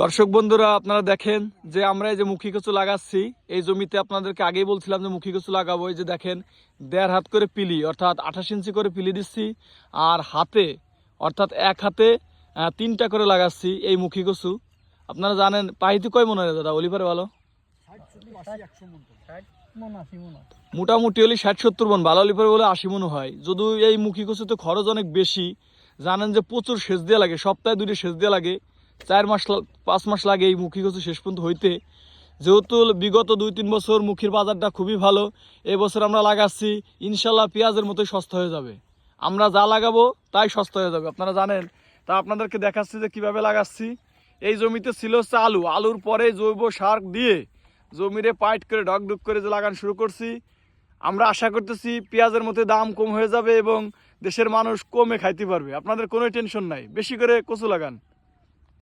দর্শক বন্ধুরা, আপনারা দেখেন যে আমরা এই যে মুখী কচু লাগাচ্ছি, এই জমিতে আপনাদেরকে আগেই বলছিলাম যে মুখী কচু লাগাবো। এই যে দেখেন, দেড় হাত করে পিলি, অর্থাৎ আঠাশ ইঞ্চি করে পিলি দিচ্ছি, আর হাতে, অর্থাৎ এক হাতে তিনটা করে লাগাচ্ছি এই মুখী কচু। আপনারা জানেন, পাহিতে কয় মনে হয় দাদা? অলিভারে ভালো? মোটামুটি হলে ষাট সত্তর মন, ভালো অলিভারে বলে আশি মন হয়। যদিও এই মুখী কচুতে খরচ অনেক বেশি, জানেন যে প্রচুর সেচ দেওয়া লাগে, সপ্তাহে দুটি সেচ দেওয়া লাগে। চার মাস পাঁচ মাস লাগে এই মুখী কচু শেষ পর্যন্ত হইতে। যেহেতু বিগত দুই, তিন বছর মুখির বাজারটা খুবই ভালো এবছর আমরা লাগাচ্ছি, ইনশাল্লাহ পেঁয়াজের মতোই সস্তা হয়ে যাবে। আমরা যা লাগাবো তাই সস্তা হয়ে যাবে, আপনারা জানেন। তা আপনাদেরকে দেখাচ্ছি যে কীভাবে লাগাচ্ছি। এই জমিতে ছিল হচ্ছে আলু। আলুর পরে জৈব সার দিয়ে জমিরে পাইট করে ডক ডুক করে যে লাগানো শুরু করছি। আমরা আশা করতেছি পেঁয়াজের মধ্যে দাম কম হয়ে যাবে এবং দেশের মানুষ কমে খাইতে পারবে। আপনাদের কোনো টেনশন নাই, বেশি করে কচু লাগান।